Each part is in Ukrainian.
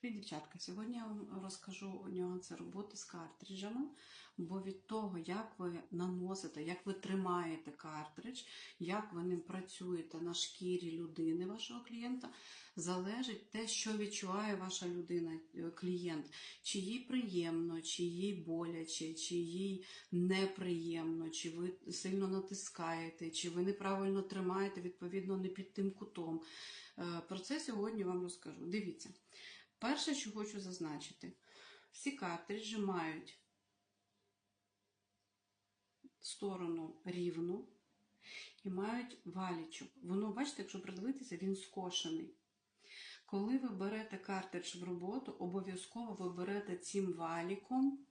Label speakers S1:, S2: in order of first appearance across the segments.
S1: Привіт, дівчатка. Сьогодні я вам розкажу нюанси роботи з картриджами, бо від того, як ви наносите, як ви тримаєте картридж, як ви ним працюєте на шкірі людини, вашого клієнта, залежить те, що відчуває ваша людина, е, клієнт. Чи їй приємно, чи їй боляче, чи їй неприємно, чи ви сильно натискаєте, чи ви неправильно тримаєте, відповідно, не під тим кутом. Е, Про це сьогодні вам розкажу. Дивіться. Перше, що хочу зазначити, всі картриджі мають сторону рівну і мають валічок. Воно, бачите, якщо придивитися, він скошений. Коли ви берете картридж в роботу, обов'язково ви берете цим валіком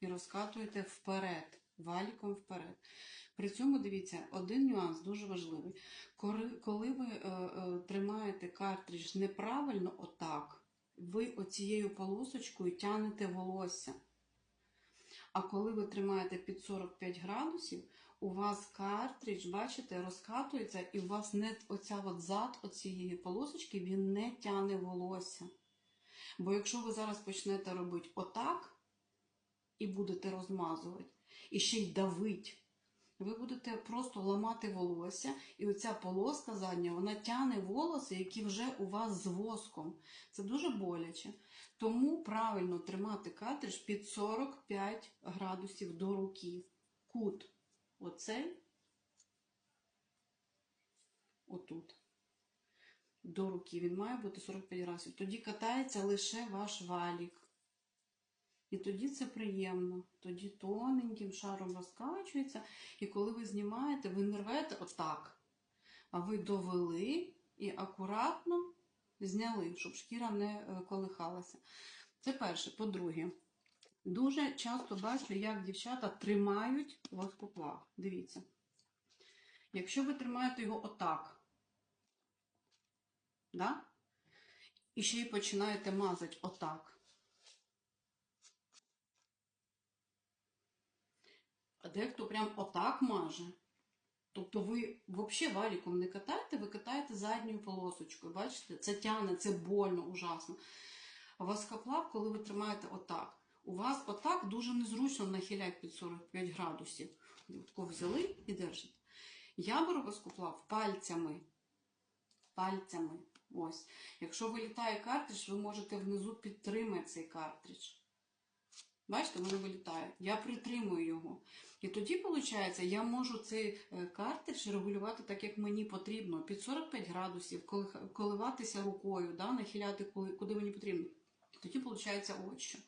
S1: і розкатуєте вперед. Валіком вперед. При цьому дивіться, один нюанс дуже важливий. Коли, ви е, е, тримаєте картридж неправильно, отак, ви оцією полосочкою тянете волосся. А коли ви тримаєте під 45 градусів, у вас картридж, бачите, розкатується, і у вас не оця от зад оцієї полосочки, він не тяне волосся. Бо якщо ви зараз почнете робити отак і будете розмазувати, і ще й давить, ви будете просто ламати волосся, і оця полоска задня, вона тяне волоси, які вже у вас з воском. Це дуже боляче. Тому правильно тримати картридж під 45 градусів до руки. Кут оцей, отут. До руки він має бути 45 градусів. Тоді катається лише ваш валік. І тоді це приємно. Тоді тоненьким шаром розкачується. І коли ви знімаєте, ви не рвете отак. А ви довели і акуратно зняли, щоб шкіра не е, колихалася. Це перше. По-друге, дуже часто бачу, як дівчата тримають вас воскоплав. Дивіться. Якщо ви тримаєте його отак, да? і ще й починаєте мазати отак. Дехто прям отак маже. Тобто ви взагалі валіком не катаєте, ви катаєте задньою полосочкою. Бачите? Це тяне, це больно, ужасно. А воскоплав, коли ви тримаєте отак, у вас отак дуже незручно нахиляти під 45 градусів. Тако взяли і держите. Я беру воскоплав пальцями. Пальцями. Ось. Якщо вилітає картридж, ви можете внизу підтримати цей картридж. Бачите, воно вилітає. Я притримую його. І тоді, виходить, я можу цей картридж регулювати так, як мені потрібно, під 45 градусів, коливатися рукою, да, нахиляти куди мені потрібно. Тоді, виходить, от що.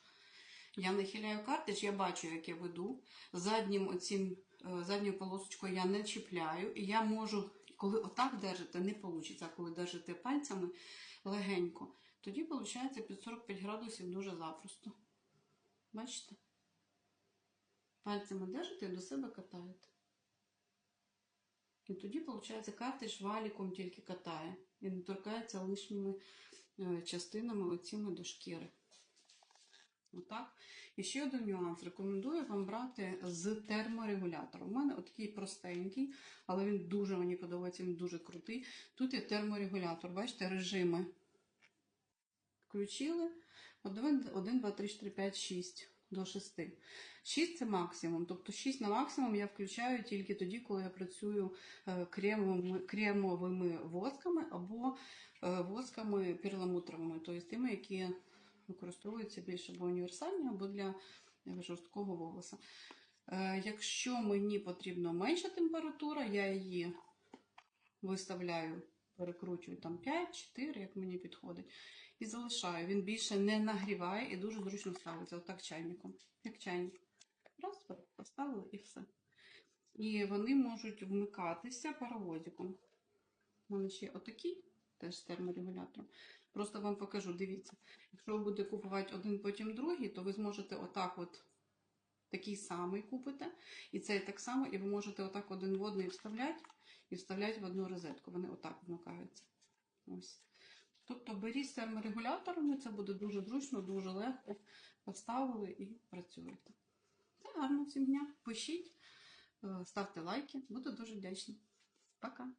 S1: Я нахиляю картридж, я бачу, як я веду. Заднім оцім, е, задньою полосочкою я не чіпляю. І я можу, коли отак держите, не вийде, а коли держите пальцями легенько, тоді, виходить, під 45 градусів дуже запросто. Бачите? Пальцями держите і до себе катаєте. І тоді, виходить, картридж валіком тільки катає. І не торкається лишніми е, частинами оціми до шкіри. Отак. І ще один нюанс. Рекомендую вам брати з терморегулятором. У мене такий простенький, але він дуже мені подобається, він дуже крутий. Тут є терморегулятор, бачите, режими. Включили 1, 1, 2, 3, 4, 5, 6 до 6. 6 це максимум. Тобто 6 на максимум я включаю тільки тоді, коли я працюю е, кремовими, кремовими восками або е, восками перламутровими, тобто тими, які використовуються більше або універсальні, або для жорсткого волоса. Е, якщо мені потрібна менша температура, я її виставляю перекручую там 5-4, як мені підходить. І залишаю. Він більше не нагріває і дуже зручно ставиться. Отак чайником. Як чайник. Раз, поставили і все. І вони можуть вмикатися паровозиком. У мене ще отакий, теж з терморегулятором. Просто вам покажу, дивіться. Якщо ви будете купувати один, потім другий, то ви зможете отак от такий самий купите. І цей так само, і ви можете отак один в одний вставляти і вставляють в одну розетку. Вони отак вмикаються. Ось. Тобто беріть терморегуляторами, це буде дуже зручно, дуже легко. Поставили і працюєте. Це гарно всім дня. Пишіть, е, ставте лайки, буду дуже вдячна. Пока!